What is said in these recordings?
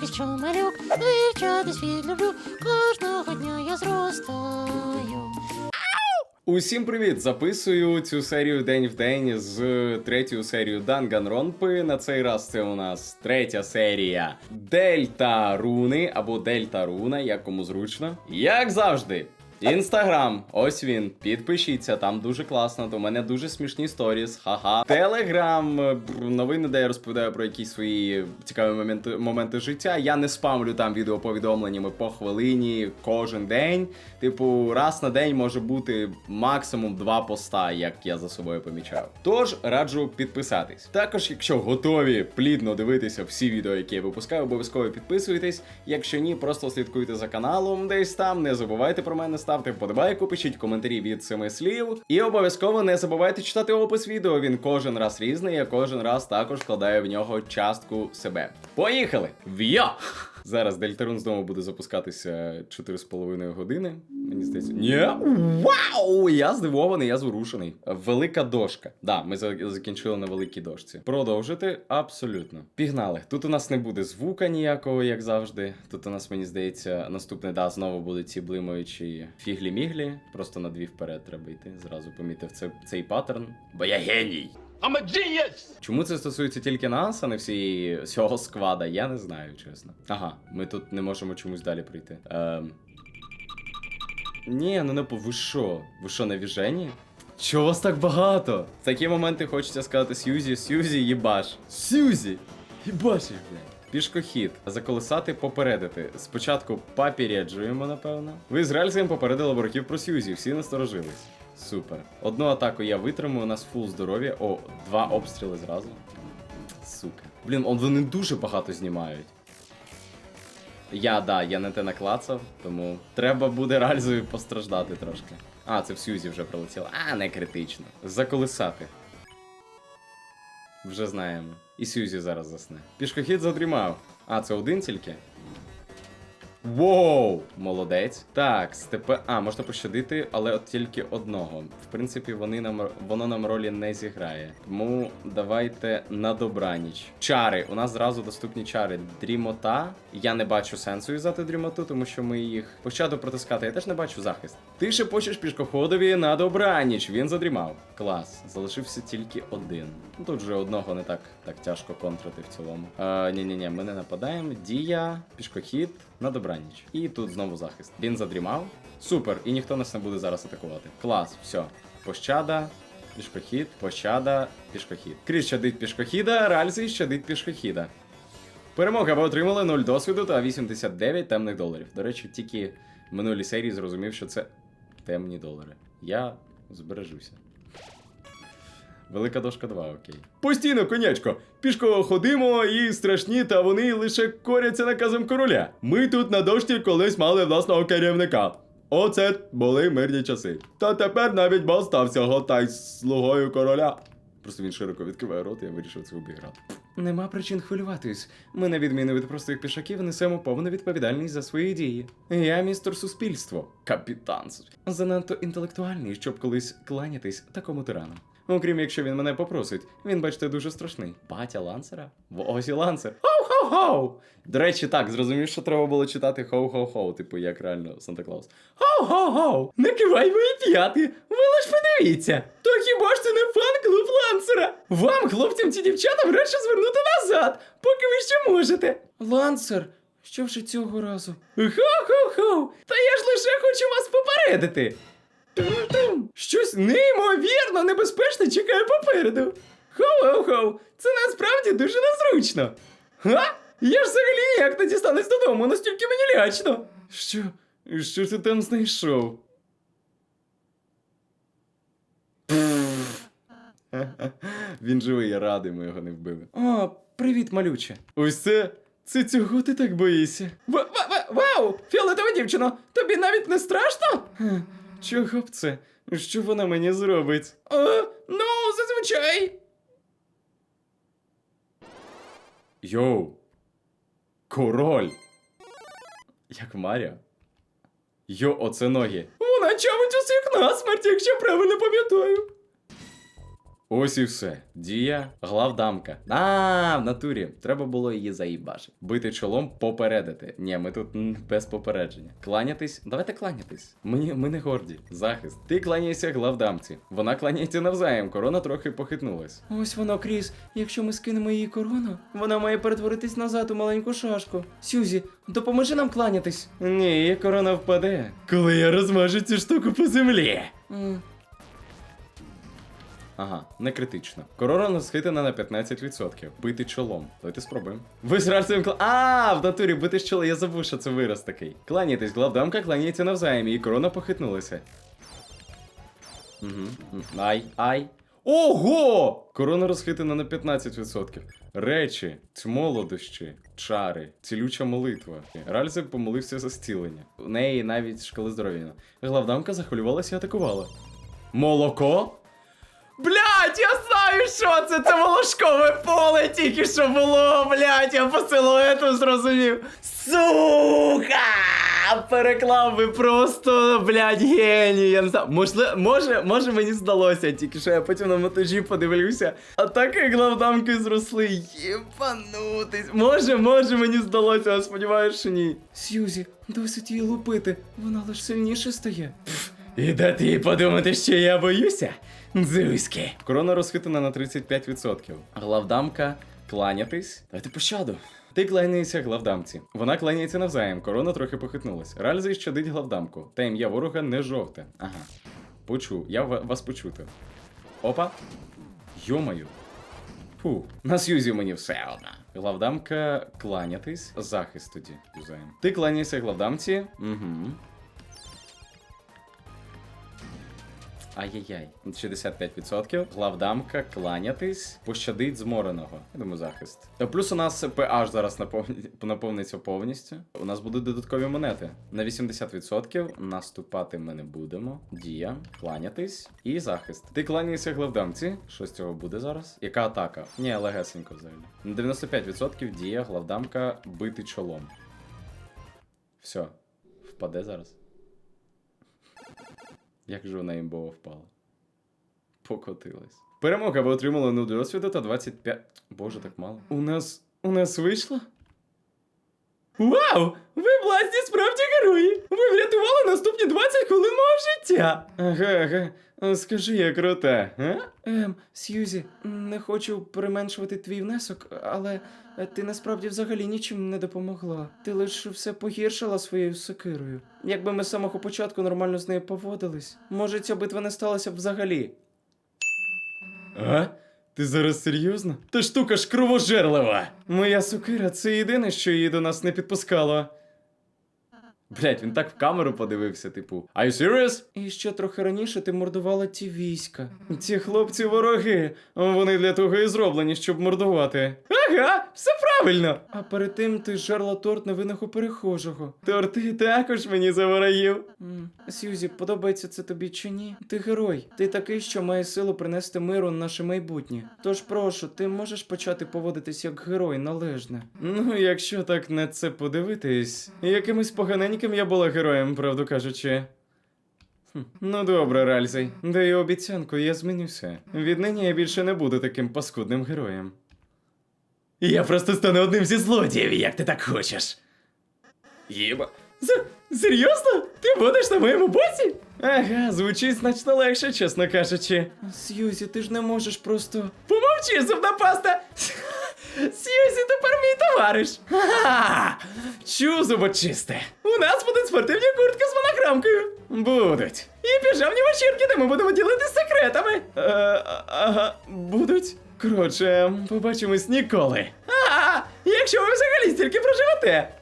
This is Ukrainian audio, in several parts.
поки що малюк, вивчати світ люблю, кожного дня я зростаю. Усім привіт! Записую цю серію день в день з третьою серією Данганронпи. На цей раз це у нас третя серія Дельта Руни або Дельта Руна, як кому зручно. Як завжди. Інстаграм, ось він. Підпишіться, там дуже класно. У мене дуже смішні сторіс. Ха-ха. Телеграм, новини, де я розповідаю про якісь свої цікаві моменти, моменти життя. Я не спамлю там відеоповідомленнями по хвилині кожен день. Типу, раз на день може бути максимум два поста, як я за собою помічав. Тож раджу підписатись. Також, якщо готові плідно дивитися всі відео, які я випускаю, обов'язково підписуйтесь. Якщо ні, просто слідкуйте за каналом десь там. Не забувайте про мене, ставте вподобайку, пишіть коментарі від семи слів. І обов'язково не забувайте читати опис відео. Він кожен раз різний, я кожен раз також вкладаю в нього частку себе. Поїхали! В'йо! Зараз Дельтарун знову буде запускатися 4,5 години. Мені здається. Ні. Вау! Я здивований, я зворушений. Велика дошка. Да, ми закінчили на великій дошці. Продовжити абсолютно. Пігнали. Тут у нас не буде звука ніякого, як завжди. Тут у нас, мені здається, наступний да, знову будуть ці блимаючі фіглі-міглі. Просто на дві вперед треба йти. Зразу помітив це, цей паттерн. Бо я геній! I'm a genius! Чому це стосується тільки нас, а не всієї всього сквада, я не знаю, чесно. Ага, ми тут не можемо чомусь далі прийти. Ем... Ні, ну не по ви що? Ви що, на віжені? Чого вас так багато? В такі моменти хочеться сказати Сьюзі, Сьюзі, їбаш. Сьюзі! Їбаш їх, блядь. Пішкохід. Заколисати, попередити. Спочатку попереджуємо, напевно. Ви з Рельсом попередили ворогів про Сьюзі, всі насторожились. Супер. Одну атаку я витримую, у нас фул здоров'я. О, два обстріли зразу. Сука. Блін, вони дуже багато знімають. Я, да, я не те наклацав, тому треба буде Ральзою постраждати трошки. А, це в Сьюзі вже прилетіло. А, не критично. Заколисати. Вже знаємо. І Сьюзі зараз засне. Пішкохід задрімав. А, це один тільки? Воу! Молодець. Так, степе. А, можна пощадити, але от тільки одного. В принципі, вони нам воно нам ролі не зіграє. Тому давайте на добраніч. Чари. У нас зразу доступні чари. Дрімота. Я не бачу сенсу юзати дрімоту, тому що ми їх пощаду протискати. Я теж не бачу захист. Ти шепочеш пішкоходові на добраніч. Він задрімав. Клас. Залишився тільки один. Ну тут вже одного не так, так тяжко контрити в цілому. А, ні-ні-ні, ми не нападаємо. Дія, пішкохід на добраніч. І тут знову захист. Він задрімав. Супер, і ніхто нас не буде зараз атакувати. Клас, все. Пощада, пішкохід, пощада, пішкохід. Кріс щадить пішкохіда, Ральзі щадить пішкохіда. Перемога, ви отримали 0 досвіду та 89 темних доларів. До речі, тільки в минулій серії зрозумів, що це темні долари. Я збережуся. Велика дошка 2, окей. Постійно, конячко. Пішко ходимо і страшні, та вони лише коряться наказом короля. Ми тут на дошці колись мали власного керівника. Оце були мирні часи. Та тепер навіть бал стався готай слугою короля. Просто він широко відкриває рот, і я вирішив це обіграти. Нема причин хвилюватись. Ми, на відміну від простих пішаків, несемо повну відповідальність за свої дії. Я містер суспільство, капітан. Занадто інтелектуальний, щоб колись кланятись такому тирану. Окрім якщо він мене попросить, він, бачите, дуже страшний. Батя лансера? Ось і лансер. Хоу-хоу-хоу! До речі, так, зрозумів, що треба було читати хоу-хоу-хоу, типу, як реально Санта Клаус. Хоу-хоу-хоу! Не кивай мої п'яти! Ви лиш подивіться! То хіба ж це не фан-клуб лансера? Вам, хлопцям чи дівчатам, радше звернути назад, поки ви ще можете. Лансер, що вже цього разу? Хоу-хоу-хоу! Та я ж лише хочу вас попередити. Щось неймовірно небезпечне чекає попереду. Хоу-хоу-хоу, це насправді дуже незручно. Га? Я ж взагалі ніяк не дістанусь додому, настільки мені лячно. Що? Що ти там знайшов? Він живий, я радий, ми його не вбили. О, привіт, малюче. Ось це. Це цього ти так боїшся? Вау! Фіолетова дівчино, тобі навіть не страшно? Чого б це? Що вона мені зробить? А, ну, зазвичай. Йоу. Король. Як Маріо. Йо, оце ноги. Вона чавить усіх насмерть, якщо правильно пам'ятаю. Ось і все. Дія, главдамка. А, в натурі. Треба було її заїбашити. Бити чолом, попередити. Ні, ми тут м, без попередження. Кланятись. Давайте кланятись. Мені ми не горді. Захист. Ти кланяйся главдамці. Вона кланяється навзаєм. Корона трохи похитнулась. Ось воно, Кріс. Якщо ми скинемо її корону, вона має перетворитись назад у маленьку шашку. Сюзі, допоможи нам кланятись. Ні, її корона впаде. Коли я розмажу цю штуку по землі. Ага, не критично. Корона схитана на 15%. Бити чолом. Давайте спробуємо. Ви з кла... А, в натурі бити чолом. Я забув, що це вираз такий. Кланяйтесь, главдамка кланяється навзаєм, і корона похитнулася. Угу. Ай, ай. Ого! Корона розхитана на 15%. Речі, молодощі, чари, цілюча молитва. Ральзек помолився за зцілення. У неї навіть шкали здоров'я. Главдамка захвилювалася і атакувала. Молоко? Блять, я знаю, що це! Це волошкове поле тільки що було, блять, я по силуету зрозумів. Сука! Переклав би просто, блять, геній. Я не знаю. Можливо, може, може мені здалося, тільки що я потім на монтажі подивлюся. А так як главдамки зросли. Єбанутись. Може, може, мені здалося, але сподіваюся, що ні. Сьюзі, досить її лупити. Вона лише сильніше стає. І дати їй подумати, що я боюся. Дзузьки. Корона розхитана на 35%. Главдамка кланятись. Дайте пощаду. Ти кланяєшся главдамці. Вона кланяється навзаєм. Корона трохи похитнулась. Ральза щадить главдамку. Та ім'я ворога не жовте. Ага. Почув. Я вас почути. Опа. Йомаю. Фу, на сюзі мені все одна. Главдамка кланятись. Захист тоді юзаєм. Ти кланяйся главдамці. Угу. Ай-яй-яй. 65%. Главдамка кланятись, пощадить змореного. Я думаю, захист. Плюс у нас PH зараз наповниться повністю. У нас будуть додаткові монети. На 80% наступати ми не будемо. Дія, кланятись і захист. Ти кланяєшся главдамці. Що з цього буде зараз? Яка атака? Ні, легесенько взагалі. На 95% дія, главдамка бити чолом. Все. Впаде зараз. Як же вона імбово впала. Покотилась. Перемога, ви отримали ну досвіду та 25. Боже, так мало. У нас. У нас вийшло? Вау! Ви власні справді герої! Ви врятували наступні 20 хвилин мого життя! Ага, ага. Скажи, як круте, а? Ем, Сьюзі, не хочу применшувати твій внесок, але ти насправді взагалі нічим не допомогла. Ти лише все погіршила своєю сокирою. Якби ми з самого початку нормально з нею поводились, може ця битва не сталася б взагалі. А? Ти зараз серйозно? Та штука ж кровожерлива! Моя сокира це єдине, що її до нас не підпускало. Блять, він так в камеру подивився, типу. Are you serious? І ще трохи раніше ти мордувала ті війська. Ці хлопці вороги. Вони для того і зроблені, щоб мордувати. Ага, все правильно. А перед тим ти жерла торт невинного перехожого. Торти також мені за ворогів. Сьюзі, подобається це тобі чи ні? Ти герой. Ти такий, що має силу принести миру в наше майбутнє. Тож прошу, ти можеш почати поводитись як герой належне. Ну, якщо так на це подивитись, якимось поганеньким я була героєм, правду кажучи. Хм, Ну добре, Ральзей, даю обіцянку, я змінюся. Віднині я більше не буду таким паскудним героєм. Я просто стану одним зі злодіїв, як ти так хочеш. Єба. З- серйозно? Ти будеш на моєму боці? Ага, звучить значно легше, чесно кажучи. Сьюзі, ти ж не можеш просто. Помовчи, зубна паста! Сьюзі, тепер мій товариш. Ха-ха! Чу зубочисте. У нас будуть спортивні куртки з монограмкою. Будуть. І піжамні вечірки, де ми будемо ділитися секретами. Е, ага, будуть. Коротше, побачимось ніколи. А, якщо ви взагалі стільки проживете.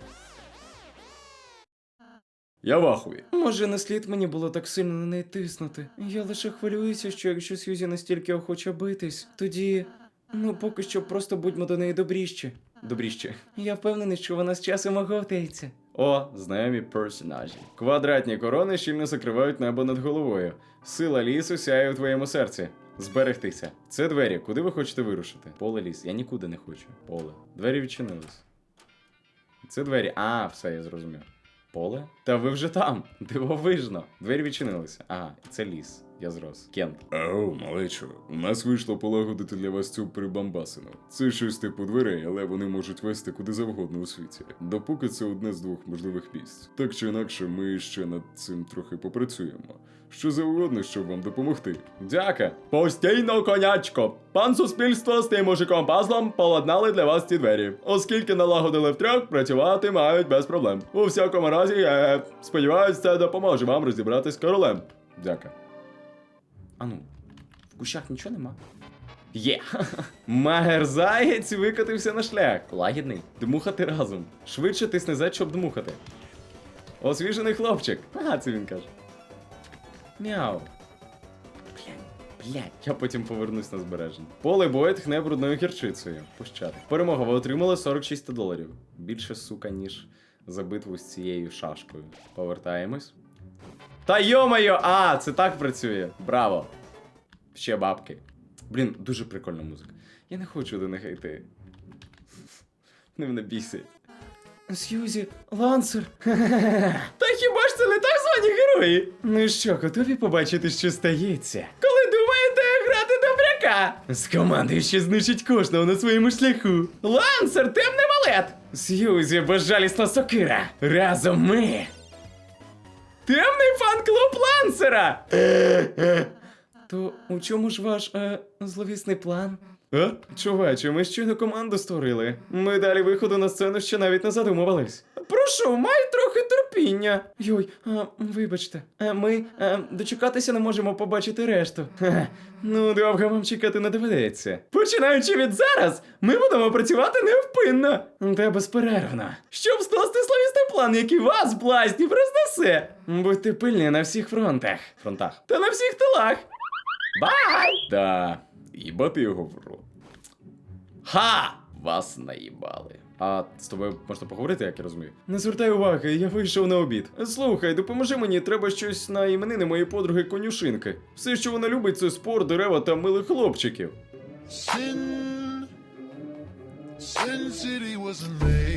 Я в ахуї. Може, не слід мені було так сильно на неї тиснути. Я лише хвилююся, що якщо Сьюзі настільки охоче битись, тоді. Ну, поки що просто будьмо до неї добріші. Добріще. Я впевнений, що вона з часом оговтається. О, знайомі персонажі. Квадратні корони щільно закривають небо над головою. Сила лісу сяє у твоєму серці. Зберегтися. Це двері. Куди ви хочете вирушити? Поле ліс. Я нікуди не хочу. Поле. Двері відчинились. Це двері. А, все, я зрозумів. Поле? Та ви вже там. Дивовижно. Двері відчинилися. Ага, це ліс. Я зрос. Кент. Ау, малечо, у нас вийшло полагодити для вас цю прибамбасину. Це щось типу дверей, але вони можуть вести куди завгодно у світі. Допоки це одне з двох можливих місць. Так чи інакше, ми ще над цим трохи попрацюємо. Що завгодно, щоб вам допомогти. Дяка. Постійно, конячко. Пан суспільство з тим мужиком пазлом поладнали для вас ці двері. Оскільки налагодили втрьох, працювати мають без проблем. У всякому разі, я сподіваюся, це допоможе вам розібратись з королем. Дяка. А ну, в кущах нічого нема. Є! Магер заєць викотився на шлях. Лагідний. Дмухати разом. Швидше тисни Z, щоб дмухати. Освіжений хлопчик. Ага, це він каже. Мяу. Блядь, я потім повернусь на збереження. Поле бою тхне брудною гірчицею. Пощати. Перемога, ви отримали 46 доларів. Більше, сука, ніж за битву з цією шашкою. Повертаємось. Та йо-моє! А, це так працює. Браво. Ще бабки. Блін, дуже прикольна музика. Я не хочу до них йти. Вони мене бісять. Сьюзі, лансер. Та хіба ж це не так звані герої? Ну що, готові побачити, що стається? Коли думаєте грати добряка? З командою, що знищить кожного на своєму шляху. Лансер, темний валет! Сьюзі, безжалісна сокира. Разом ми. Темний фан-клуб лансера! То у чому ж ваш е, зловісний план? А? Чуваче, ми щойно команду створили. Ми далі виходу на сцену ще навіть не задумувались. Прошу, май трохи терпіння. Йой, а, вибачте, а, ми а, дочекатися не можемо побачити решту. Ха, ну, довго вам чекати не доведеться. Починаючи від зараз, ми будемо працювати невпинно та безперервно. Щоб скласти словісний план, який вас, блазнів, рознесе. Будьте пильні на всіх фронтах. Фронтах. Та на всіх тилах. Бай! Да, їбати його в рот. Ха! Вас наїбали. А з тобою можна поговорити, як я розумію? Не звертай уваги, я вийшов на обід. Слухай, допоможи мені, треба щось на іменини моєї подруги конюшинки. Все, що вона любить, це спор, дерева та милих хлопчиків.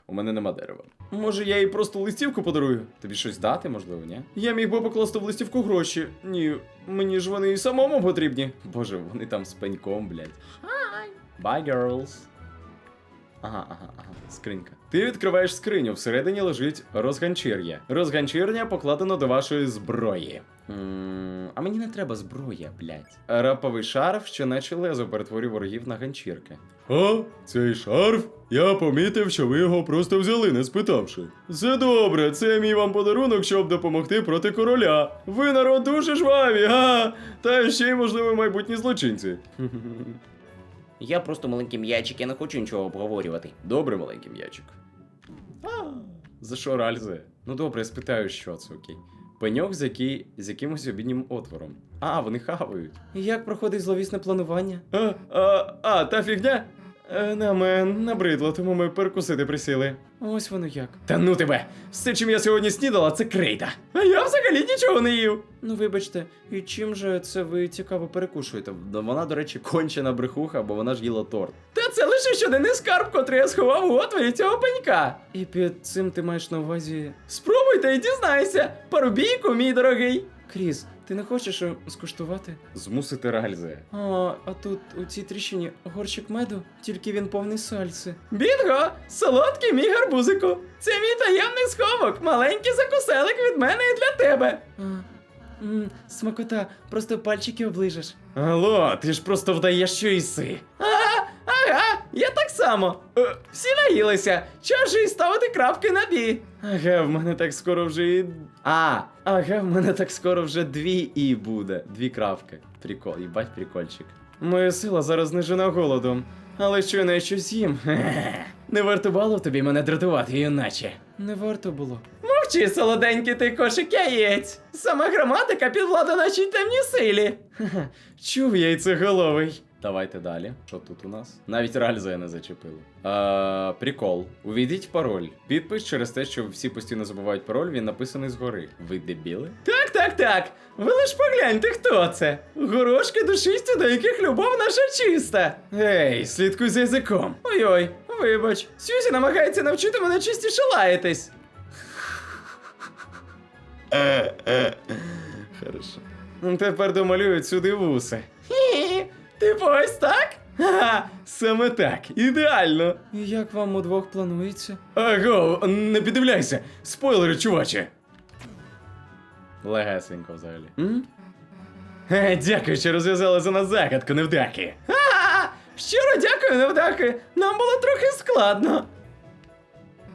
У мене нема дерева. Може, я їй просто листівку подарую? Тобі щось дати, можливо, ні? Я міг би покласти в листівку гроші. Ні, мені ж вони і самому потрібні. Боже, вони там з пеньком, блядь. Bye, girls. Ага, ага, ага, скринька. Ти відкриваєш скриню, всередині лежить розганчір'я. Розганчір'я покладено до вашої зброї. А мені не треба зброя, блядь. Раповий шарф, що наче лезо перетворює ворогів на ганчірки. О, цей шарф? Я помітив, що ви його просто взяли, не спитавши. Це добре, це мій вам подарунок, щоб допомогти проти короля. Ви народ дуже жваві, га? Та ще й, можливо, майбутні злочинці. Я просто маленький м'ячик, я не хочу нічого обговорювати. Добре, маленький м'ячик. За що ральзе? Ну добре, я спитаю, що це окей. Пеньок з, який, з якимось обіднім отвором. А, вони хавають. Як проходить зловісне планування? А, а, а та фігня? Е, Нам е, набридло, тому ми перекусити присіли. Ось воно як. Та ну тебе! Все, чим я сьогодні снідала, це крейда. А я взагалі нічого не їв. Ну вибачте, і чим же це ви цікаво перекушуєте? Вона, до речі, кончена брехуха, бо вона ж їла торт. Та це лише щоденний скарб, котрий я сховав у отворі цього пенька. І під цим ти маєш на увазі. Спробуйте і дізнайся! Парубійку, мій дорогий! Кріс, ти не хочеш е, скуштувати? Змусити ральзе. А, а тут у цій тріщині горщик меду, тільки він повний сальси. Бінго! Солодкий мій гарбузику! Це мій таємний сховок, маленький закуселик від мене і для тебе. А, м, смакота, просто пальчики оближеш. Алло, ти ж просто вдаєш, що іси. Так само. Е, всі наїлися. Час же і ставити крапки на бі. Ага, в мене так скоро вже і. А, ага, в мене так скоро вже дві і буде. Дві крапки. Прикол, їбать прикольчик. Моя сила зараз знижена голодом. Але щойно я щось їм. Не вартувало тобі мене дратувати, іначе. Не варто було. Мовчи, солоденький ти кошик яєць. Сама граматика під владу нашій темній силі. Чув яйцеголовий. Давайте далі. Що тут у нас? Навіть ральзе не зачепили. А, прикол. Увійдіть пароль. Підпис через те, що всі постійно забувають пароль, він написаний згори. Ви дебіли? Так, так, так. Ви лиш погляньте, хто це. Горошки душисті, до яких любов наша чиста. Ей, слідкуй за язиком. Ой-ой, вибач. Сюзі намагається навчити мене частіше лаятись. Хорошо. Ну, Тепер домалюють сюди вуси. Типу ось так? Ха, саме так, ідеально. Як вам удвох планується? Аго, не піддивляйся! Спойлери, чуваче! Легесенько взагалі. М? Е, Дякую, що розв'язали за нас загадку, невдаки. Ха! Щиро дякую, невдаки. Нам було трохи складно.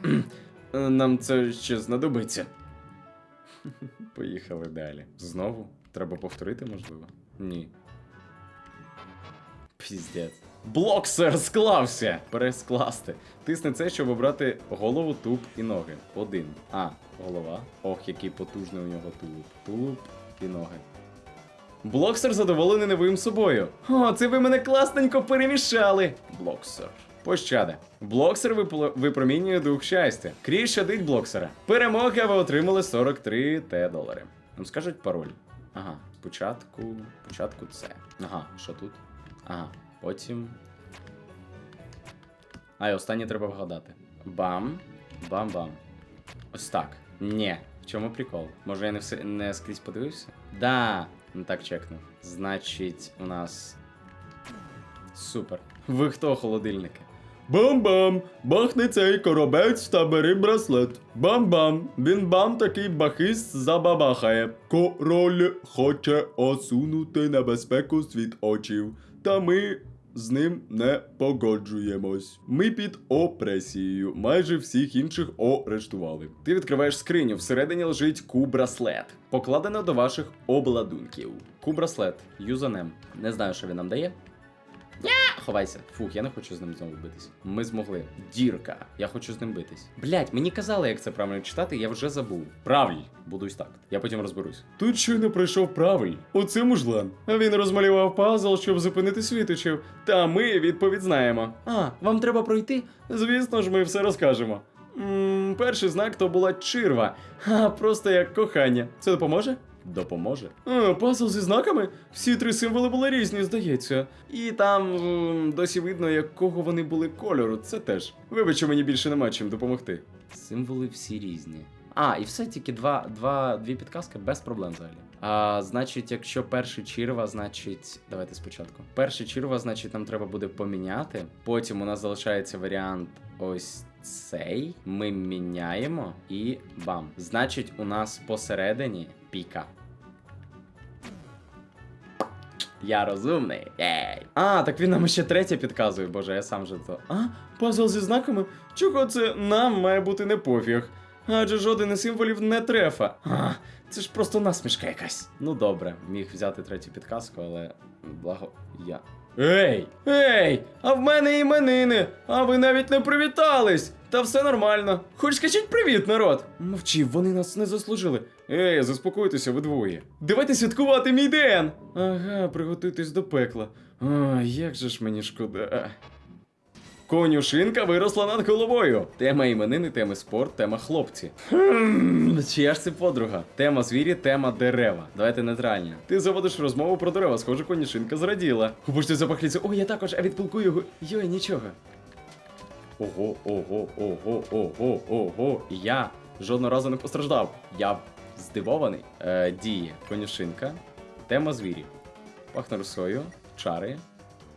Кхм. Е, Нам це ще знадобиться. Поїхали далі. Знову? Треба повторити, можливо? Ні. Піздець. Блоксер склався! Перескласти. Тисни це, щоб обрати голову, тулуб і ноги. Один. А, голова. Ох, який потужний у нього тулуб. Тулуб і ноги. Блоксер задоволений новим собою. О, це ви мене класненько перемішали. Блоксер. Пощада. Блоксер випло- випромінює дух щастя. Крізь щадить блоксера. Перемога ви отримали 43 Т долари. Нам скажуть пароль. Ага, спочатку. Спочатку це. Ага, що тут? Ага, потім. А, і останнє треба вгадати. Бам. Бам-бам. Ось так. Ні. В чому прикол? Може я не все не скрізь подивився? Да, не так чекнув. Значить, у нас. Супер. Ви хто холодильники? Бам-бам! Бахни цей коробець та бери браслет. Бам-бам! Він бам такий бахист забабахає. Король хоче осунути небезпеку від очів. Та ми з ним не погоджуємось. Ми під опресією. Майже всіх інших арештували. Ти відкриваєш скриню, всередині лежить ку-браслет. Покладено до ваших обладунків. Ку-браслет, юзанем. Не знаю, що він нам дає. Ховайся. Фух, я не хочу з ним знову битись. Ми змогли. Дірка. Я хочу з ним битись. Блять, мені казали, як це правильно читати, я вже забув. Правиль. Буду ось так. Я потім розберусь. Тут щойно пройшов правиль. Оце мужлан. Він розмалював пазл, щоб зупинити світочів. Та ми відповідь знаємо. А, вам треба пройти? Звісно ж, ми все розкажемо. М, перший знак то була чирва. А просто як кохання. Це допоможе? Допоможе. А, пазл зі знаками? Всі три символи були різні, здається. І там м, досі видно, якого вони були кольору. Це теж. Вибач, що мені більше нема чим допомогти. Символи всі різні. А, і все тільки два, два, дві підказки без проблем взагалі. А, значить, якщо перший чірва, значить. Давайте спочатку. Перший чірва, значить, нам треба буде поміняти. Потім у нас залишається варіант ось цей. Ми міняємо і бам. Значить, у нас посередині піка. Я розумний. Єй. А, так він нам ще третє підказує, боже, я сам же то. А, пазл зі знаками? Чого це нам має бути не пофіг? Адже жоден із символів не трефа. А, це ж просто насмішка якась. Ну добре, міг взяти третю підказку, але благо я. Ей! Ей! А в мене іменини! А ви навіть не привітались! Та все нормально. Хоч скажіть привіт, народ! Мовчи, вони нас не заслужили. Ей, заспокойтеся, ви двоє. Давайте святкувати мій день! Ага, приготуйтесь до пекла. Ой, як же ж мені шкода. Конюшинка виросла над головою. Тема іменини, теми спорт, тема хлопці. Хм, чия ж це подруга? Тема звірі, тема дерева. Давайте нейтральні. Ти заводиш розмову про дерева, схоже, конюшинка зраділа. Хочете запахліться? О, я також, а відпилкую його. Йой, нічого. Ого, ого, ого, ого, ого. Я жодного разу не постраждав. Я здивований. Е, діє конюшинка. Тема звірів. Пахне росою, чари.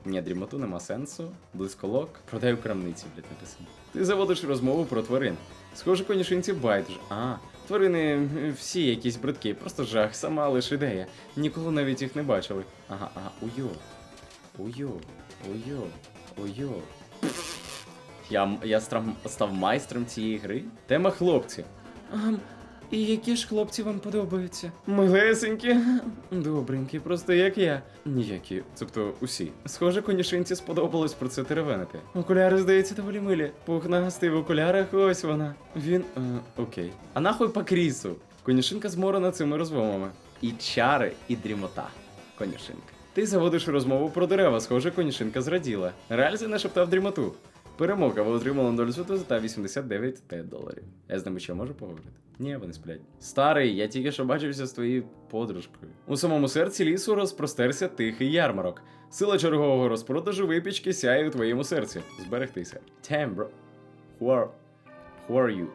Ні, дрімоту нема сенсу. Близьколок. Продаю крамниці, блядь, написано. Ти заводиш розмову про тварин. Схоже, конюшинці байдуже. А, тварини всі якісь бридкі, просто жах, сама лише ідея. Ніколи навіть їх не бачили. Ага, ага, уйо. Уйо, уйо, уйо. Я, м- я став майстром цієї гри. Тема хлопці. Ам, і які ж хлопці вам подобаються? Милесенькі, добренькі, просто як я. Ніякі, тобто усі. Схоже, конюшинці сподобалось про це теревенити. Окуляри, здається, доволі милі. Пухнастий в окулярах, ось вона. Він. Е, окей. А нахуй по крісу. Конюшинка зморена цими розмовами. І чари, і дрімота. Конюшинка. Ти заводиш розмову про дерева, схоже, конюшинка зраділа. Реальзі нашептав дрімоту. Перемога, ви отримали 0 світу та 89 Т доларів. Я з ними ще можу поговорити? Ні, вони сплять. Старий, я тільки що бачився з твоєю подружкою. У самому серці лісу розпростерся тихий ярмарок. Сила чергового розпродажу випічки сяє у твоєму серці. Зберегтися. Тембро. Who are, who are you?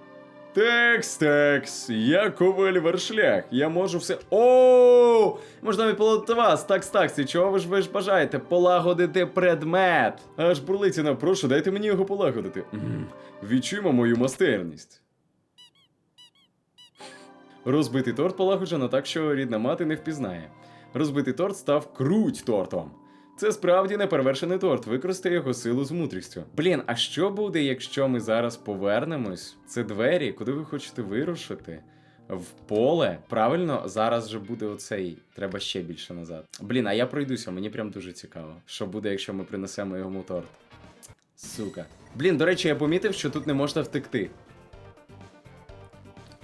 Текс, текс, я коваль вершлях, я можу все. О, можна відполити вас. Такс, такс, і чого ви ж ви ж бажаєте? Полагодити предмет. Аж бурлицяна, прошу, дайте мені його полагодити. Відчуємо мою майстерність. Розбитий торт полагоджено так, що рідна мати не впізнає. Розбитий торт став круть тортом. Це справді неперевершений торт. Використай його силу з мудрістю. Блін, а що буде, якщо ми зараз повернемось? Це двері, куди ви хочете вирушити? В поле. Правильно, зараз же буде оцей. Треба ще більше назад. Блін, а я пройдуся, мені прям дуже цікаво. Що буде, якщо ми принесемо йому торт? Сука. Блін, до речі, я помітив, що тут не можна втекти.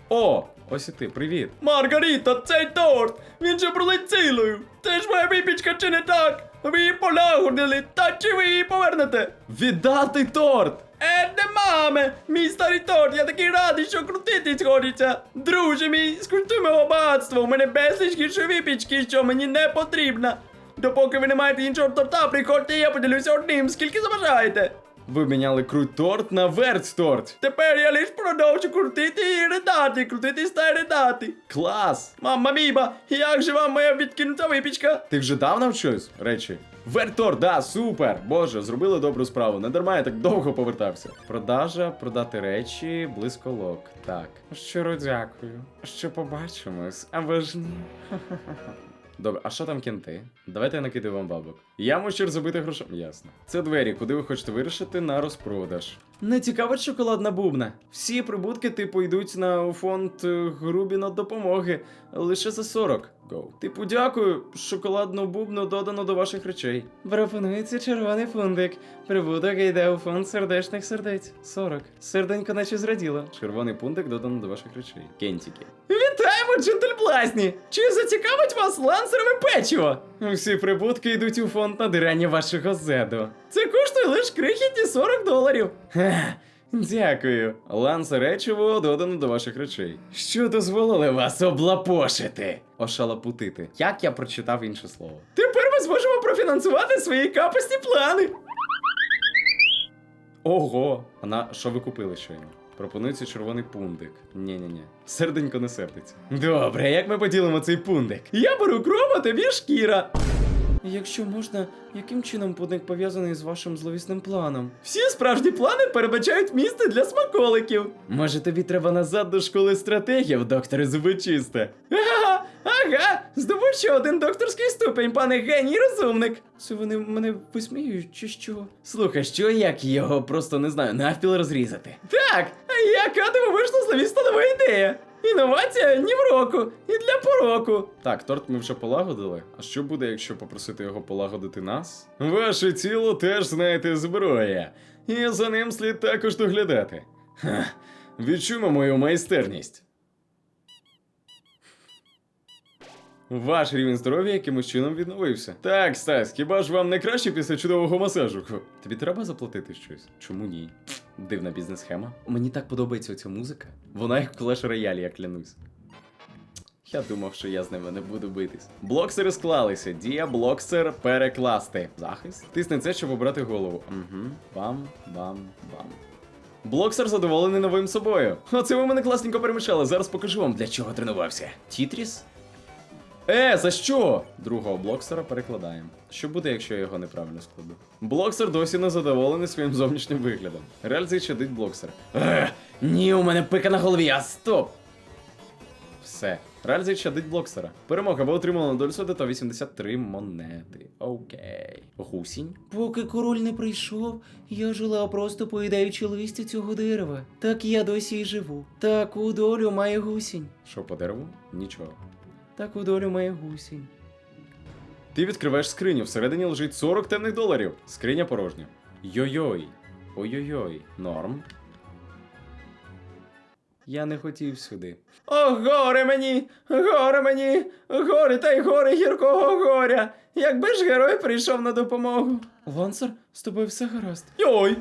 О! Ось і ти, привіт. Маргарита, цей торт! Він же пролетілою! Це ж моя випічка чи не так? Ви її полагодили, та чи ви її повернете? Віддати торт! Е, не маме! Мій старий торт, я такий радий, що крутитись хочеться! Друже мій, скуштуй мого багатства, у мене безліч гіршої випічки, що мені не потрібна! Допоки ви не маєте іншого торта, приходьте, я поділюся одним, скільки забажаєте. Ви міняли крут торт на верть торт. Тепер я лиш продовжу крутити і ридати, крутитись та ридати. Клас! Мамма міба, як же вам моя відкинута випічка? Ти вже дав нам щось? Речі. Верть торт, да, супер! Боже, зробили добру справу. Не дарма я так довго повертався. Продажа, продати речі, блисколок. Так. Щиро дякую. Ще побачимось, або ж ні. Добре, а що там кінти? Давайте я накидаю вам бабок. Я мучер забити грошом. Ясно. Це двері, куди ви хочете вирішити на розпродаж. Не цікавить шоколадна бубна. Всі прибутки, типу, йдуть на фонд е, Грубіна допомоги лише за 40. Go. Типу, дякую, шоколадну бубну додано до ваших речей. Пропонується червоний фундик. Прибуток йде у фонд сердечних сердець. 40. Серденько наче зраділо. Червоний пундик додано до ваших речей. Кентики. Вітаємо, джентльблазні! Чи зацікавить вас лансерове печиво? Всі прибутки йдуть у фонд надирання вашого зеду. Це коштує лише крихітні 40 доларів. Ха, Дякую. Лансе речиво додано до ваших речей. Що дозволили вас облапошити? Ошалапутити. Як я прочитав інше слово? Тепер ми зможемо профінансувати свої капості плани. Ого! Вона що ви купили щойно? Пропонується червоний пундик. Ні-ні-ні. Серденько не сердиться. Добре, як ми поділимо цей пундик? Я беру кров, а тобі шкіра. Якщо можна, яким чином пундик пов'язаний з вашим зловісним планом? Всі справжні плани передбачають місце для смаколиків. Може, тобі треба назад до школи стратегів, докторе Зубочисте? Ага, ага, здобув ще один докторський ступень, пане геній розумник. Це вони мене висміюють, чи що? Слухай, що як його просто не знаю, навпіл розрізати? Так, яка вийшла зловісна нова ідея? Інновація ні в року, і для пороку. Так, торт ми вже полагодили. А що буде, якщо попросити його полагодити нас? Ваше тіло теж знаєте зброя, і за ним слід також доглядати. Ха, відчуємо мою майстерність. Ваш рівень здоров'я якимось чином відновився. Так, Стас, хіба ж вам не краще після чудового масажу? Тобі треба заплатити щось? Чому ні? Дивна бізнес-схема. Мені так подобається ця музика. Вона як клеш рояль, я клянусь. Я думав, що я з ними не буду битись. Блоксери склалися. Дія блоксер перекласти. Захист. Тисни це, щоб обрати голову. Угу. Бам, бам, бам. Блоксер задоволений новим собою. Оце ви мене класненько перемішали. Зараз покажу вам, для чого тренувався. Тітріс? Е, за що? Другого блоксера перекладаємо. Що буде, якщо я його неправильно складу? Блоксер досі не задоволений своїм зовнішнім виглядом. Реаль чадить блоксер. Е, ні, у мене пика на голові, а стоп! Все. Реаль чадить блоксера. Перемога, ви отримали на долю соди та 83 монети. Окей. Гусінь. Поки король не прийшов, я жила просто поїдаючи листя цього дерева. Так я досі й живу. Таку долю має гусінь. Що по дереву? Нічого. Таку долю має гусінь. Ти відкриваєш скриню, всередині лежить 40 темних доларів. Скриня порожня. Йой-йой. Ой-ой-ой. Норм. Я не хотів сюди. О, горе мені! Горе мені! Горе та й горе гіркого горя! Якби ж герой прийшов на допомогу. Лансер, з тобою все гаразд. Йой!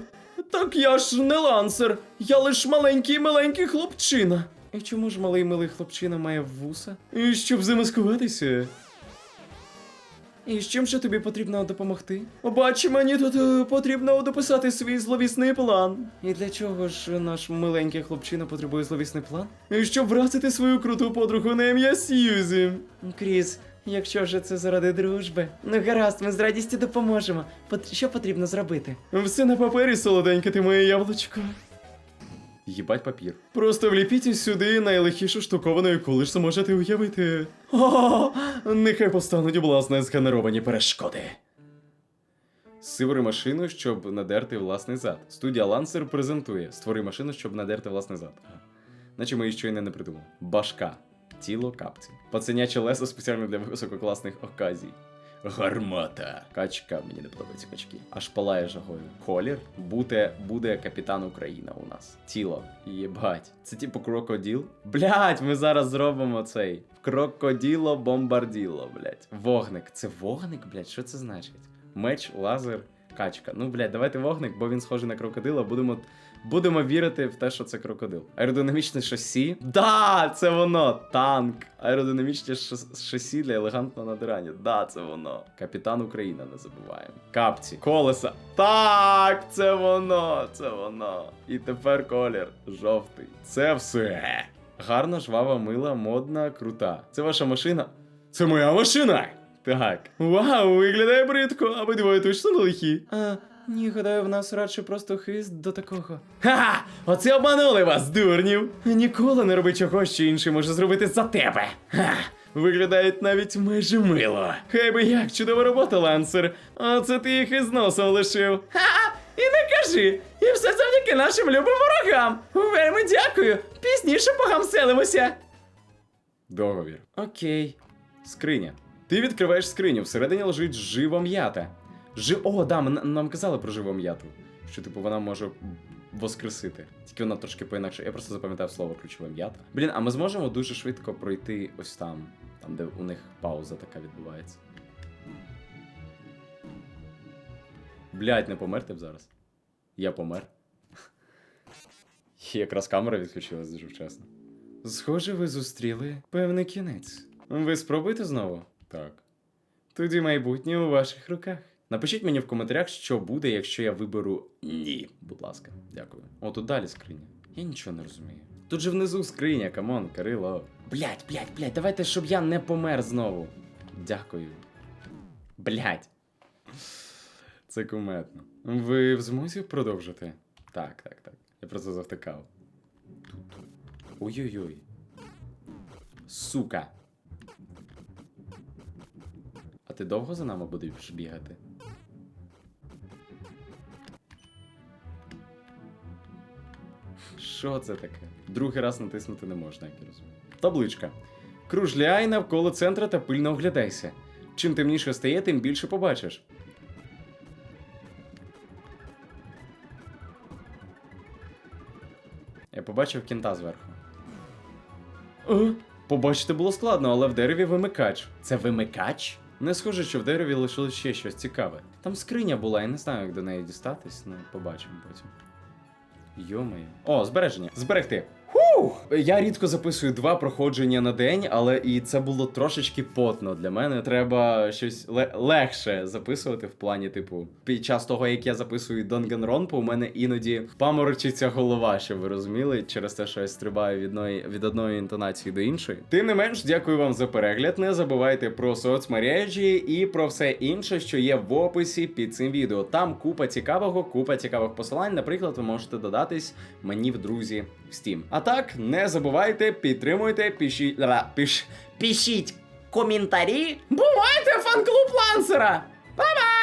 Так я ж не лансер, я лиш маленький маленький хлопчина. І чому ж малий милий хлопчина має вуса? І щоб замаскуватися. І з чим ще тобі потрібно допомогти? Бач, мені тут е, потрібно дописати свій зловісний план. І для чого ж наш миленький хлопчина потребує зловісний план? І щоб вразити свою круту подругу на ім'я Сьюзі. Кріс, якщо ж це заради дружби. Ну гаразд, ми з радістю допоможемо. Що потрібно зробити? Все на папері, солоденьке, ти моє яблучко. Їбать папір. Просто вліпіть сюди найлегкішу штуковину, яку лише зможете уявити. О, нехай постануть власне згенеровані перешкоди. Створи машину, щоб надерти власний зад. Студія Лансер презентує. Створи машину, щоб надерти власний зад. Ага. Наче ми її щойно не придумали. Башка. Тіло капці. Пацаняче лесо спеціально для висококласних оказій. Гармата. Качка, мені не подобаються качки. Аж палає жагою. Колір буде, буде капітан Україна у нас. Тіло. Єбать. Це типу крокоділ. Блять, ми зараз зробимо цей. Крокоділо бомбарділо, блять. Вогник. Це вогник, блять? Що це значить? Меч, лазер, качка. Ну, блять, давайте вогник, бо він схожий на крокодила. Будемо, будемо вірити в те, що це крокодил. Аеродинамічне шасі. Да, це воно! Танк. Аеродинамічне шасі для елегантного надирання. Да, це воно. Капітан Україна, не забуваємо. Капці, колеса. Так, це воно, це воно. І тепер колір жовтий. Це все. Гарна, жвава, мила, модна, крута. Це ваша машина? Це моя машина! Так. Вау, виглядає бридко, а ви двоє точно лихі. А, ні, гадаю, в нас радше просто хист до такого. Ха! Оце обманули вас, дурнів! Ніколи не роби чогось, що інший може зробити за тебе. Ха! Виглядають навіть майже мило. Хай би як, чудова робота, лансер. Оце ти їх із носом лишив. Ха! І не кажи! І все завдяки нашим любим ворогам! Вельми дякую! Пізніше погамселимося! Договір. Окей. Скриня. Ти відкриваєш скриню, всередині лежить жива м'ята. Жи... О, да, нам казали про живу м'яту. Що, типу, вона може воскресити. Тільки вона трошки поінакше. Я просто запам'ятав слово ключове м'ята. Блін, а ми зможемо дуже швидко пройти ось там, там, де у них пауза така відбувається. Блять, не померти б зараз. Я помер. Якраз камера відключилась дуже вчасно. Схоже, ви зустріли певний кінець. Ви спробуєте знову? Так. Тоді майбутнє у ваших руках. Напишіть мені в коментарях, що буде, якщо я виберу ні. Будь ласка, дякую. О, далі скриня. Я нічого не розумію. Тут же внизу скриня, камон, Кирило. Блять, блять, блять, давайте, щоб я не помер знову. Дякую. Блять. Це куметно. Ви в змозі продовжити? Так, так, так. Я просто завтикав. Ой-ой-ой. Сука. А ти довго за нами будеш бігати? Що це таке? Другий раз натиснути не можна, як я розумію. Табличка. Кружляй навколо центра та пильно оглядайся. Чим темніше стає, тим більше побачиш. Я побачив кінта зверху. О, побачити було складно, але в дереві вимикач. Це вимикач? Не схоже, що в дереві лишилось ще щось цікаве. Там скриня була, я не знаю, як до неї дістатись, ну побачимо потім. Йомаю. О, збереження. Зберегти. Я рідко записую два проходження на день, але і це було трошечки потно для мене. Треба щось ле- легше записувати в плані, типу, під час того, як я записую Danganronpa, у мене іноді паморочиться голова, щоб ви розуміли, через те, що я стрибаю від одної, від одної інтонації до іншої. Тим не менш, дякую вам за перегляд. Не забувайте про соцмережі і про все інше, що є в описі під цим відео. Там купа цікавого, купа цікавих посилань. Наприклад, ви можете додатись мені в друзі в Steam. А так, не забувайте, підтримуйте, пишіть. Піш... Пишіть коментарі. Бувайте фан-клуб лансера! Па-па!